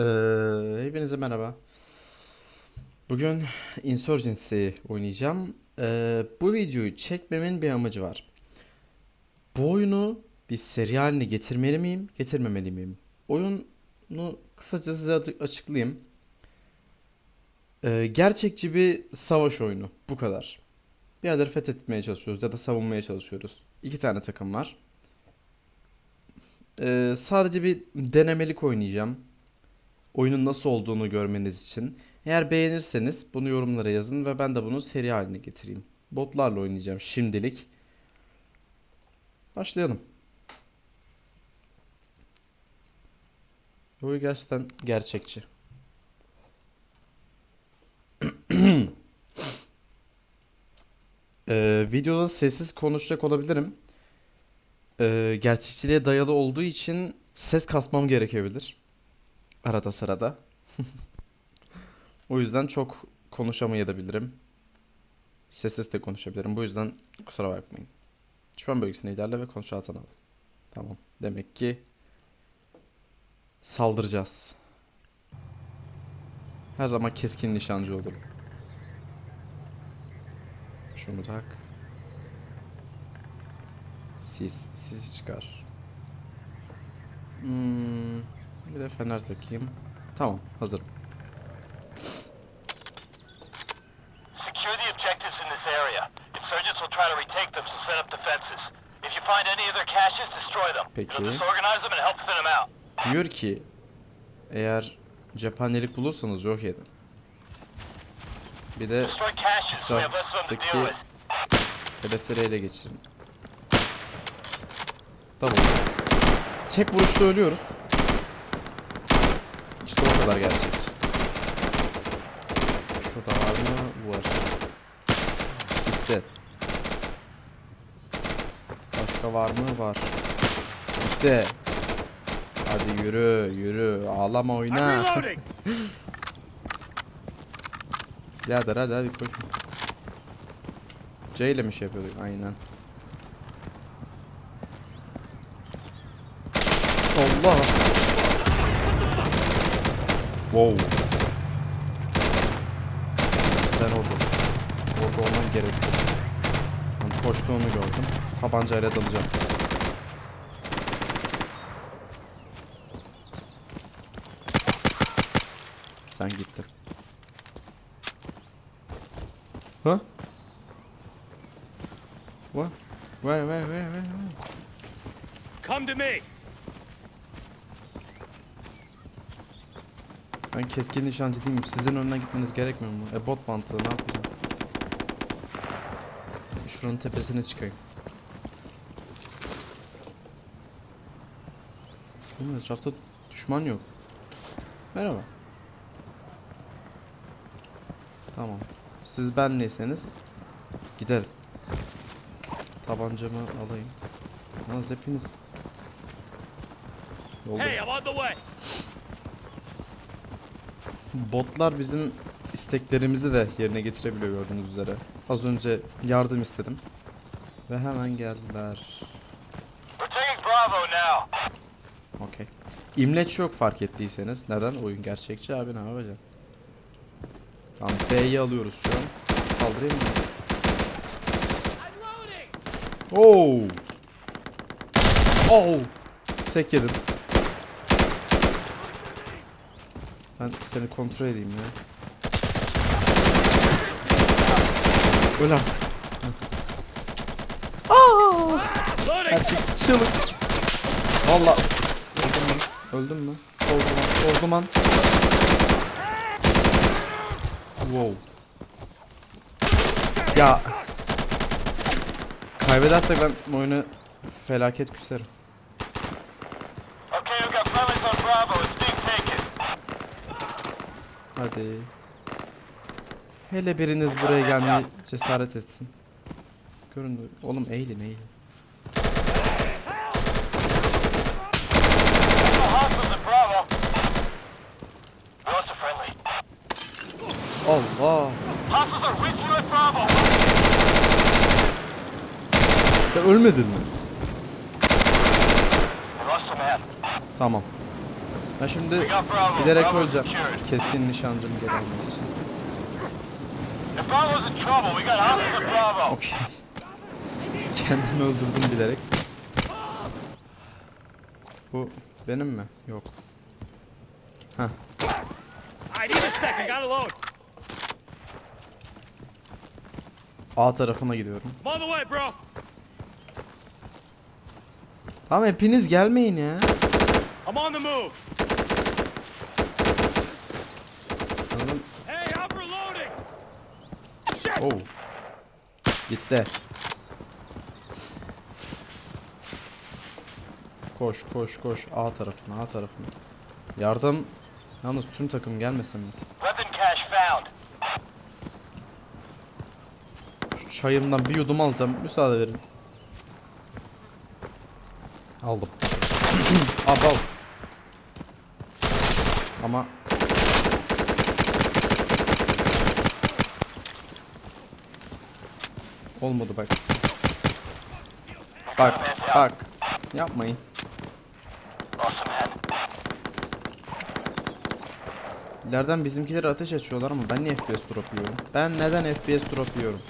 Ee, hepinize merhaba. Bugün Insurgency oynayacağım. Ee, bu videoyu çekmemin bir amacı var. Bu oyunu bir seri haline getirmeli miyim, getirmemeli miyim? Oyunu kısaca size açık- açıklayayım. Ee, gerçekçi bir savaş oyunu. Bu kadar. Bir yerleri fethetmeye çalışıyoruz ya da savunmaya çalışıyoruz. İki tane takım var. Ee, sadece bir denemelik oynayacağım oyunun nasıl olduğunu görmeniz için. Eğer beğenirseniz bunu yorumlara yazın ve ben de bunu seri haline getireyim. Botlarla oynayacağım şimdilik. Başlayalım. Bu gerçekten gerçekçi. Ee, videoda sessiz konuşacak olabilirim. Ee, gerçekçiliğe dayalı olduğu için ses kasmam gerekebilir. Arada sırada. O yüzden çok konuşamayabilirim. Sessiz de konuşabilirim. Bu yüzden kusura bakmayın. Şu an bölgesine ilerle ve konuş Hasan abi. Tamam. Demek ki saldıracağız. Her zaman keskin nişancı olurum. Şunu tak. Sis. Sis çıkar. Hmm, bir de fener takayım. Tamam. Hazırım. Secure the objectives in this area. Insurgents will try to retake them, so set up defenses. If you find any of their caches, destroy them. Peki. It'll disorganize them and help thin them out. Diyor ki eğer cephanelik bulursanız yok edin. Bir de with. hedefleri ele geçirin. Tamam. Tek vuruşta ölüyoruz. Kadar gerçekçi. Şurada var mı? Var. Gitti. Başka var mı? Var. Gitti. Hadi yürü yürü ağlama oyna. Birader hadi hadi koş. C ile mi şey yapıyorduk? Aynen. Allah. Wow. Sen orada. Orada olman gerekiyor. Ben koştuğunu gördüm. Tabancayla dalacağım. Sen gittin. Ha? What? Where, where, where, where, where? Come to me. Ben keskin nişancı değilim. Sizin önüne gitmeniz gerekmiyor mu? E bot mantığı ne yapacağım? Şuranın tepesine çıkayım. Oğlum etrafta düşman yok. Merhaba. Tamam. Siz benleyseniz giderim. Tabancamı alayım. Yalnız hepiniz Yolda. Hey, I'm on the way. Botlar bizim isteklerimizi de yerine getirebiliyor gördüğünüz üzere. Az önce yardım istedim. Ve hemen geldiler. Okey. İmleç yok fark ettiyseniz. Neden? Oyun gerçekçi abi ne yapacaksın? Tamam B'yi alıyoruz şu an. Saldırayım mı? Oo. Oo. Tek yedim. Ben seni kontrol edeyim ya. Öl artık. Gerçek çığlık. Valla. Öldüm mü? Öldüm mü? Oldu lan. Wow. Ya. Kaybedersek ben oyunu felaket küserim. Hadi. Hele biriniz buraya gelmeye cesaret etsin. Görün oğlum eğilin eğilin. Allah. Ya ölmedin mi? Tamam. Ben şimdi bilerek öleceğim. Keskin nişancımı geri Bravo. Okey. Kendimi öldürdüm bilerek. Bu benim mi? Yok. Heh. A tarafına gidiyorum. Tamam hepiniz gelmeyin ya. Anladım. Hey, I'm reloading. Oh. Gitti. Koş koş koş A tarafına A tarafına. Yardım. Yalnız tüm takım gelmesin mi? Şu çayımdan bir yudum alacağım. Müsaade verin. Aldım. al al. Ama Olmadı bak. Bak bak. Yapmayın. İleriden bizimkileri ateş açıyorlar ama ben niye FPS drop yiyorum? Ben neden FPS drop yiyorum?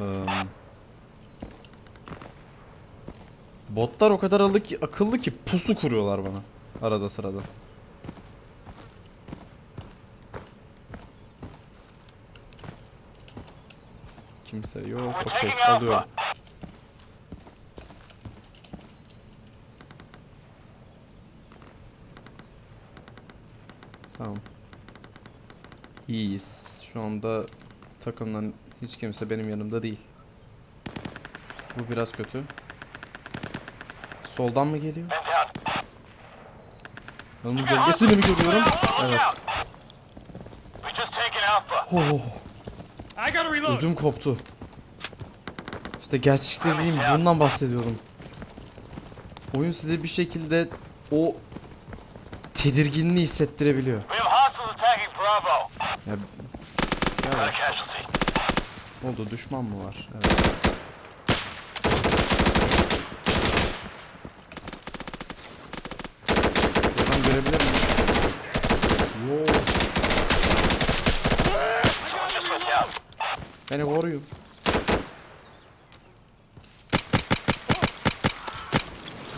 Eee, botlar o kadar akıllı ki pusu kuruyorlar bana arada sırada. Kimse yok. Okey, alıyorum. Tamam. İyiyiz. Şu anda takımdan hiç kimse benim yanımda değil. Bu biraz kötü. Soldan mı geliyor? Onun gölgesini mi görüyorum? Evet. Oh, ödüm koptu. İşte gerçek dediğim bundan bahsediyorum. Oyun size bir şekilde o tedirginliği hissettirebiliyor. Ya, ya casualty. oldu düşman mı var? Evet. Buradan görebilir miyim? Yo, beni koruyun.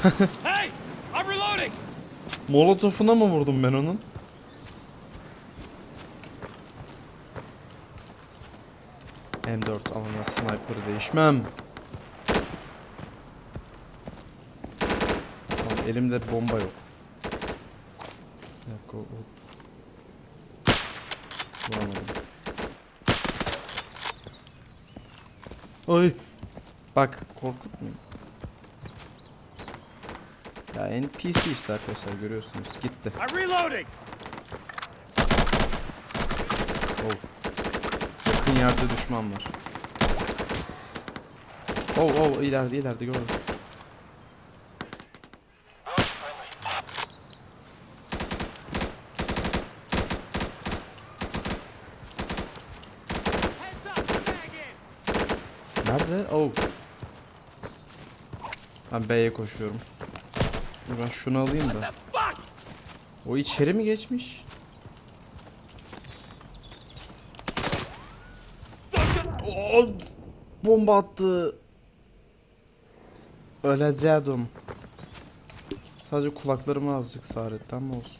Hey, I'm reloading. Molotofuna mı vurdum ben onun? M4 ama ben sniper'ı değişmem. Tamam, elimde bomba yok. Bir dakika o- Vuramadım. Oy! Bak korkutmayın. Ya NPC işte arkadaşlar görüyorsunuz gitti. I'm reloading. Oh. Yakın yerde düşman var. Oh oh ileride ileride gördüm. Nerede? Oh. Ben B'ye koşuyorum. Ben şunu alayım da. O içeri mi geçmiş? Oh, bomba attı. Öleceğim. Sadece kulaklarımı azıcık sağretti ama olsun.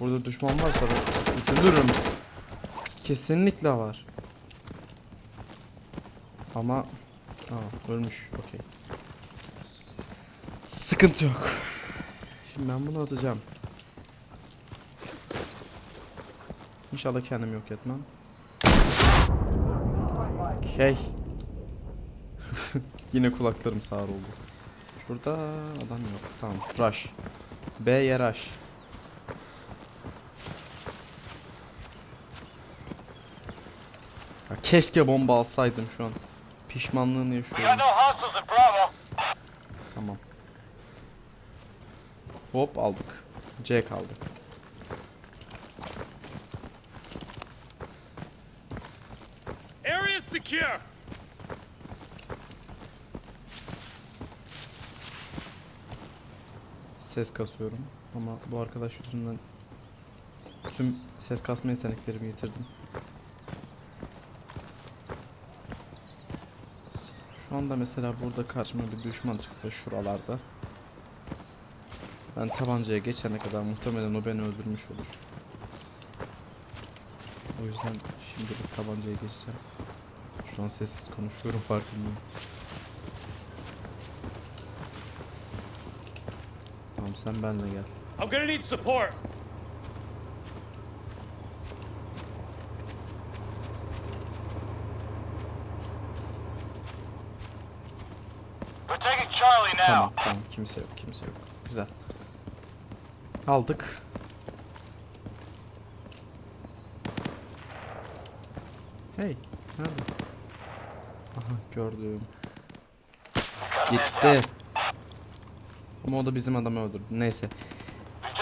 Burada düşman varsa ben. Kesinlikle var. Ama Aa, ölmüş. Okey. Sıkıntı yok. Şimdi ben bunu atacağım. İnşallah kendimi yok etmem. Okey. Yine kulaklarım sağır oldu. Şurada adam yok. Tamam. Rush. B'ye rush. Ya keşke bomba alsaydım şu an. Pişmanlığını yaşıyorum. no hostiles at Bravo. Tamam. Hop aldık. C kaldı. Area secure. ses kasıyorum. Ama bu arkadaş yüzünden tüm ses kasma yeteneklerimi yitirdim. Şu anda mesela burada karşıma bir düşman çıksa şuralarda. Ben tabancaya geçene kadar muhtemelen o beni öldürmüş olur. O yüzden şimdilik tabancaya geçeceğim. Şu an sessiz konuşuyorum farkındayım. Tamam sen benimle gel. I'm gonna need support. We're taking Charlie now. Tamam tamam kimse yok kimse yok. Güzel. Aldık. Hey nerede? Aha gördüm. Gitti. Ama o da bizim adamı öldürdü. Neyse.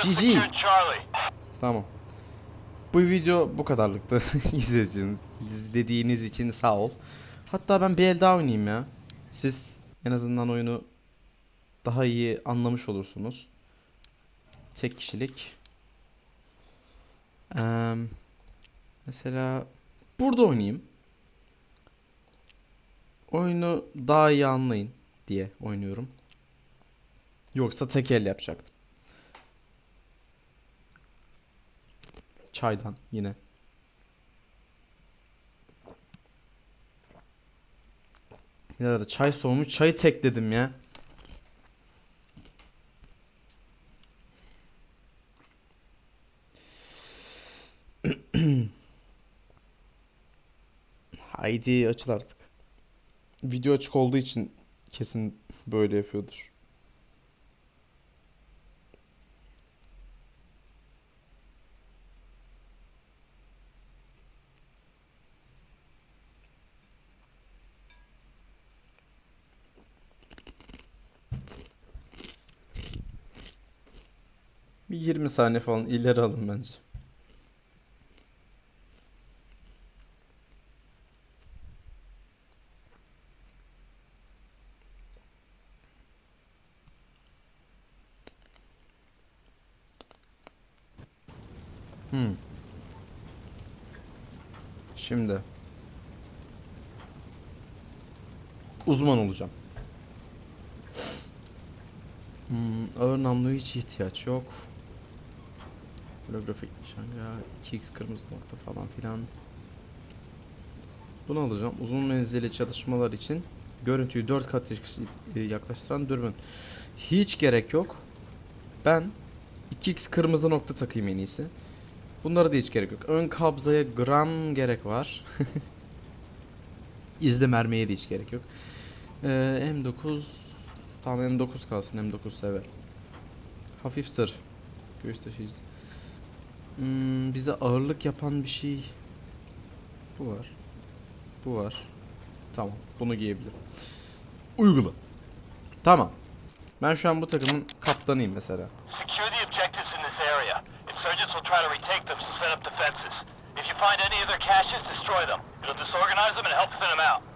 GG. Tamam. Bu video bu kadarlıktı. İzlediğiniz, izlediğiniz için sağ ol. Hatta ben bir el daha oynayayım ya. Siz en azından oyunu daha iyi anlamış olursunuz. Tek kişilik. Eee, mesela burada oynayayım. Oyunu daha iyi anlayın diye oynuyorum. Yoksa tek el yapacaktım. Çaydan yine. Ya da çay soğumuş çayı tekledim ya. Haydi açıl artık. Video açık olduğu için kesin böyle yapıyordur. Bir 20 saniye falan ileri alın bence. Hmm. Şimdi uzman olacağım. Hmm, ağır namluya hiç ihtiyaç yok. Holografik nişanga, 2x kırmızı nokta falan filan. Bunu alacağım. Uzun menzilli çalışmalar için görüntüyü 4 kat yak- yaklaştıran dürbün. Hiç gerek yok. Ben 2x kırmızı nokta takayım en iyisi. Bunlara da hiç gerek yok. Ön kabzaya gram gerek var. İzle mermiye de hiç gerek yok. Ee, M9 Tamam M9 kalsın M9 sever. Hafif sır. Göğüs taşıyıcı. Hmm, bize ağırlık yapan bir şey. Bu var. Bu var. Tamam. Bunu giyebilirim. Uygula. Tamam. Ben şu an bu takımın kaptanıyım mesela. Find any of caches, destroy them. It'll disorganize them and help thin them out.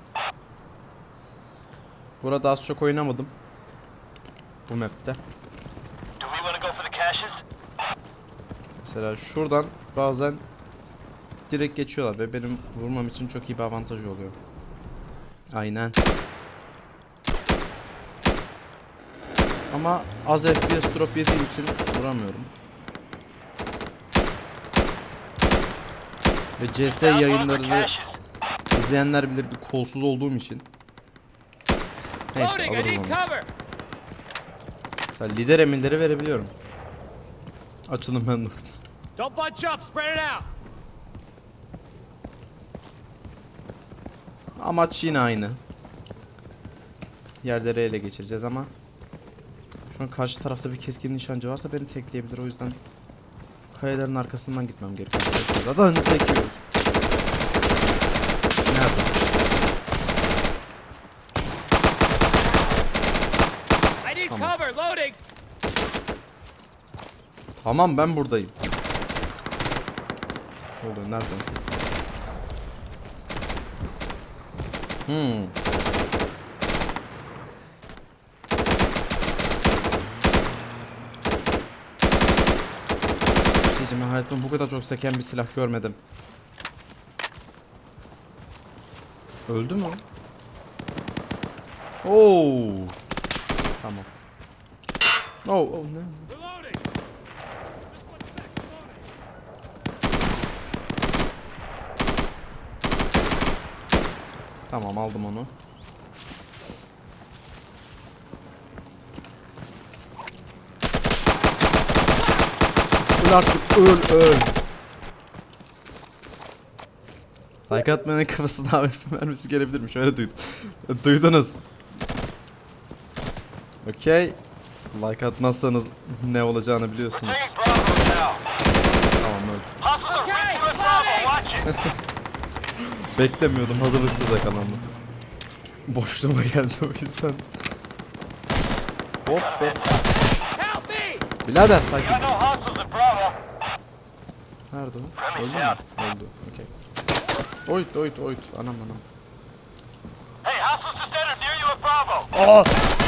Burada az çok oynamadım. Bu map'te. Mesela şuradan bazen direkt geçiyorlar ve benim vurmam için çok iyi bir avantaj oluyor. Aynen. Ama az FPS drop yediğim için vuramıyorum. Ve CS yayınlarını izleyenler bilir bir kolsuz olduğum için. Neyse alırım onu. Mesela lider emirleri verebiliyorum. Açılın ben Don't bunch up, spread it out. Amaç yine aynı. Yerleri ele geçireceğiz ama şu an karşı tarafta bir keskin nişancı varsa beni tekleyebilir o yüzden kayaların arkasından gitmem gerekiyor. Zaten tekliyoruz. Nerede? I need Tamam. cover, loading. Tamam ben buradayım. Ne oluyor? Nereden ses? Hmm. diyeceğim. Hayatımda bu kadar çok seken bir silah görmedim. Öldü mü? Oo. Tamam. Oh, oh? Reloading. Tamam aldım onu. Öl artık öl öl. Like atmayanın kafasına AWP mermisi gelebilirmiş öyle duydum. Duydunuz. Okey. Like atmazsanız ne olacağını biliyorsunuz. Tamam öl. Hostiles are Okay, reaching with Bravo. Watch it. Beklemiyordum hazırlıksız yakalandım. Boşluğuma geldi o yüzden. Hop hop. Birader sakin. Nerede o? Öldü mü? Öldü. Okey. Oyt oyt oyt. Anam anam. Hey, hostiles just entered near you at Bravo. Aa! Ben yok üzereyim. I'm pinned down! Awesome.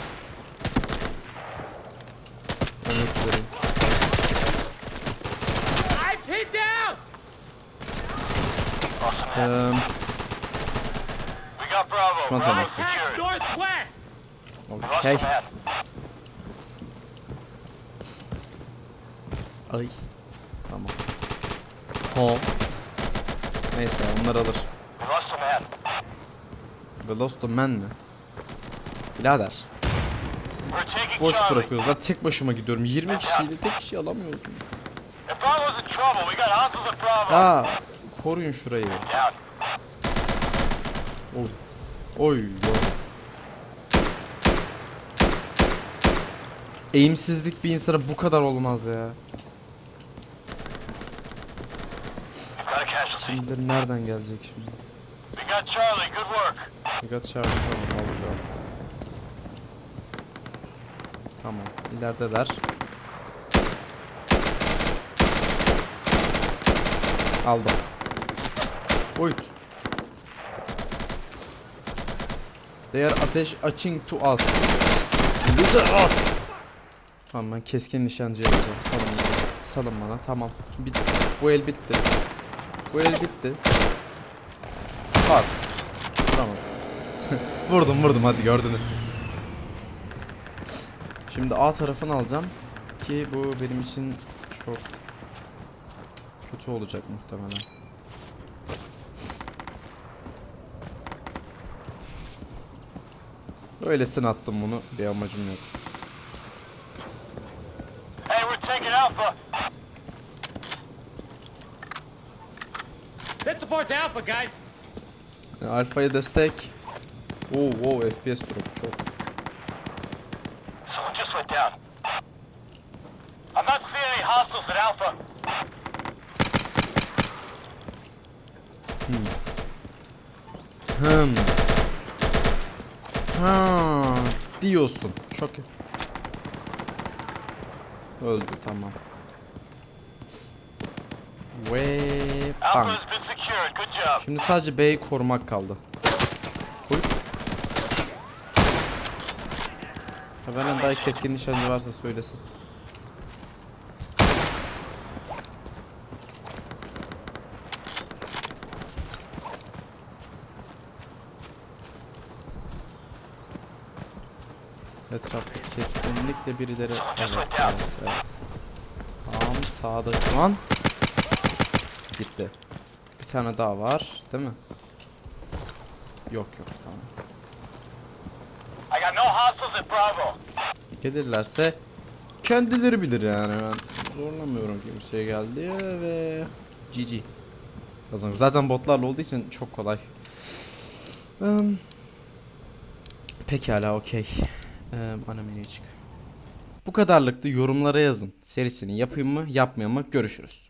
Eee, We got Bravo. Şu an Bravo tamam. Attack secured. northwest! We lost okey. Ay. Tamam. Ho. Neyse onlar alır. We lost the man. The Lost of Man mi? Birader. Boş Charlie. bırakıyorlar. Tek başıma gidiyorum. 20 kişiyle tek kişi alamıyorum. Ya koruyun şurayı. Oy. Oy. Eğimsizlik bir insana bu kadar olmaz ya. Şimdi nereden gelecek şimdi? We got Charlie. Good work. We got Charlie tamam aldım. Tamam ilerideler. Aldım. Oy. Are ateş açing to us. Loser us. Tamam ben keskin nişancı yapacağım. Salın bana. Salın bana. Tamam. Bitti. Bu el bitti. Bu el bitti. Bak. Tamam. vurdum vurdum hadi gördünüz. Şimdi A tarafını alacağım ki bu benim için çok kötü olacak muhtemelen. Öylesine attım bunu. Bir amacım yok. Hey, we're taking Alpha. Send support to Alpha, guys! Alfa'ya destek. Oo, wow, FPS drop çok. Someone just went down. I'm not seeing any hostiles at Alpha. Hmm. Ha, diyorsun. Çok Öldü tamam. Ve bang. Şimdi sadece B'yi korumak kaldı. Oy. Ha benden daha keskin nişancı varsa söylesin. Etrafta kesinlikle birileri evet, evet, evet. Tamam sağda şu an gitti. Bir tane daha var değil mi? Yok yok tamam. I got no hostiles at Bravo. Gelirlerse kendileri bilir yani ben zorlamıyorum kimseye geldi ve GG. Kazanır. Zaten botlarla olduğu için çok kolay. Um, pekala okey. Um, ana menüye çık. Bu kadarlıktı yorumlara yazın. Serisini yapayım mı yapmayayım mı görüşürüz.